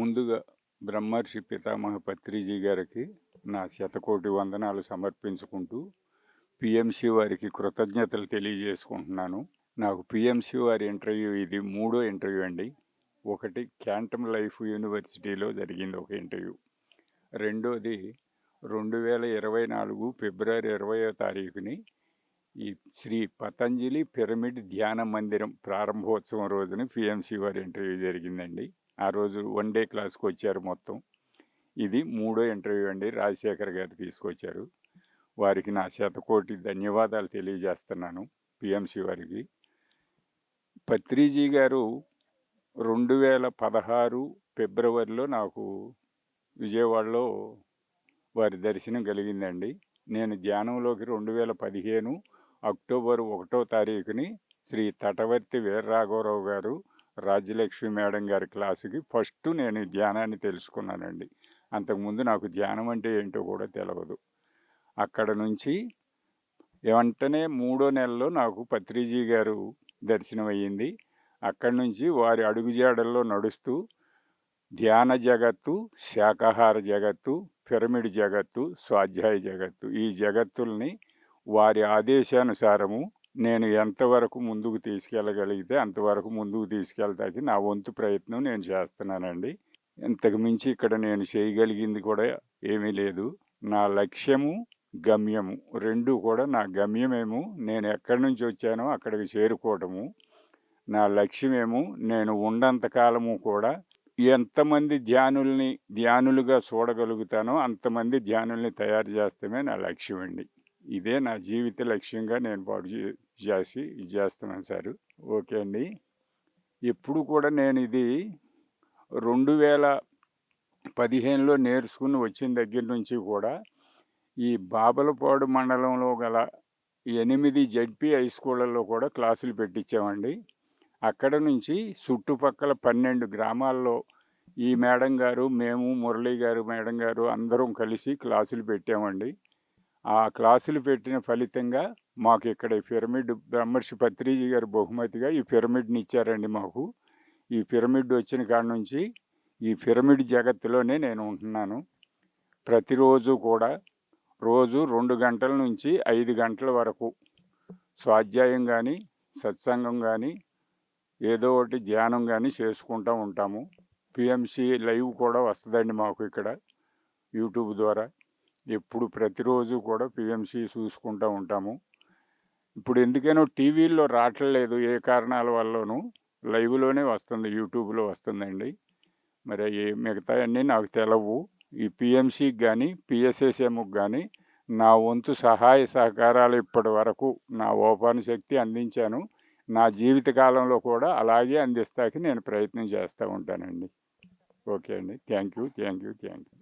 ముందుగా బ్రహ్మర్షి పితామహ పత్రిజీ గారికి నా శతకోటి వందనాలు సమర్పించుకుంటూ పిఎంసి వారికి కృతజ్ఞతలు తెలియజేసుకుంటున్నాను. నాకు పిఎంసి వారి ఇంటర్వ్యూ ఇది మూడో ఇంటర్వ్యూ అండి. ఒకటి క్యాంటమ్ లైఫ్ యూనివర్సిటీలో జరిగింది ఒక ఇంటర్వ్యూ. రెండోది రెండు వేల ఇరవై నాలుగు ఫిబ్రవరి ఇరవయో తారీఖుని ఈ శ్రీ పతంజలి పిరమిడ్ ధ్యాన మందిరం ప్రారంభోత్సవం రోజున పిఎంసి వారి ఇంటర్వ్యూ జరిగిందండి. ఆ రోజు వన్ డే క్లాస్కి వచ్చారు మొత్తం. ఇది మూడో ఇంటర్వ్యూ అండి రాజశేఖర్ గారు తీసుకొచ్చారు. వారికి నా శతకోటి ధన్యవాదాలు తెలియజేస్తున్నాను పిఎంసి వారికి. పత్రిజీ గారు రెండు వేల పదహారు ఫిబ్రవరిలో నాకు విజయవాడలో వారి దర్శనం కలిగిందండి. నేను ధ్యానంలోకి రెండు వేల పదిహేను అక్టోబర్ ఒకటో తారీఖుని శ్రీ తటవర్తి వీరరాఘవరావు గారు రాజ్యలక్ష్మి మేడం గారి క్లాసుకి ఫస్ట్ నేను ధ్యానాన్ని తెలుసుకున్నానండి. అంతకుముందు నాకు ధ్యానం అంటే ఏంటో కూడా తెలియదు అక్కడ నుంచి వెంటనే మూడో నెలలో నాకు పత్రిజీ గారు దర్శనం అయ్యింది అక్కడి నుంచి వారి అడుగుజాడల్లో నడుస్తూ ధ్యాన జగత్తు శాకాహార జగత్తు పిరమిడ్ జగత్తు స్వాధ్యాయ జగత్తు ఈ జగత్తుల్ని వారి ఆదేశానుసారము నేను ఎంతవరకు ముందుకు తీసుకెళ్ళగలిగితే అంతవరకు ముందుకు తీసుకెళ్తాకి నా వంతు ప్రయత్నం నేను చేస్తున్నానండి. ఇంతకు మించి ఇక్కడ నేను చేయగలిగింది కూడా ఏమీ లేదు. నా లక్ష్యము గమ్యము. రెండు కూడా నా గమ్యమేమో నేను ఎక్కడి నుంచి వచ్చానో అక్కడికి చేరుకోవటము. నా లక్ష్యమేమో నేను ఉన్నంతకాలము కూడా ఎంతమంది ధ్యానుల్ని ధ్యానులుగా చూడగలుగుతానో అంతమంది ధ్యానుల్ని తయారు చేస్తామే నా లక్ష్యం అండి ఇదే నా జీవిత లక్ష్యంగా నేను పాటు చేసి ఇది చేస్తున్నాను సార్. ఓకే అండి. ఎప్పుడు కూడా నేను ఇది రెండు వేల పదిహేనులో నేర్చుకుని వచ్చిన దగ్గర నుంచి కూడా ఈ బాబలపాడు మండలంలో గల ఎనిమిది జడ్పీ హై స్కూళ్ళల్లో కూడా క్లాసులు పెట్టించామండి అక్కడ నుంచి చుట్టుపక్కల పన్నెండు గ్రామాల్లో ఈ మేడం గారు మేము మురళీ గారు మేడం గారు అందరం కలిసి క్లాసులు పెట్టామండి. ఆ క్లాసులు పెట్టిన ఫలితంగా మాకు ఇక్కడ ఈ పిరమిడ్ బ్రహ్మర్షి పత్రిజీ గారు బహుమతిగా ఈ పిరమిడ్ని ఇచ్చారండి మాకు. ఈ పిరమిడ్ వచ్చిన కాడ నుంచి ఈ పిరమిడ్ జగత్తులోనే నేను ఉంటున్నాను. ప్రతిరోజు కూడా రోజు రెండు గంటల నుంచి ఐదు గంటల వరకు స్వాధ్యాయం కానీ సత్సంగం కానీ ఏదో ఒకటి ధ్యానం కానీ చేసుకుంటూ ఉంటాము. పిఎంసి లైవ్ కూడా వస్తుందండి మాకు ఇక్కడ యూట్యూబ్ ద్వారా. ఎప్పుడు ప్రతిరోజు కూడా పిఎంసి చూసుకుంటూ ఉంటాము. ఇప్పుడు ఎందుకైనా టీవీల్లో రావట్లేదు ఏ కారణాల వల్లనూ లైవ్లోనే వస్తుంది యూట్యూబ్లో వస్తుందండి. మరి ఏ మిగతా అన్నీ నాకు తెలవు. ఈ పిఎంసికి కానీ పిఎస్ఎస్ఎంకి కానీ నా వంతు సహాయ సహకారాలు ఇప్పటి వరకు నా ఓపాన శక్తి అందించాను. నా జీవితకాలంలో కూడా అలాగే అందిస్తాకి నేను ప్రయత్నం చేస్తూ ఉంటానండి. ఓకే అండి. Thank you thank you thank you.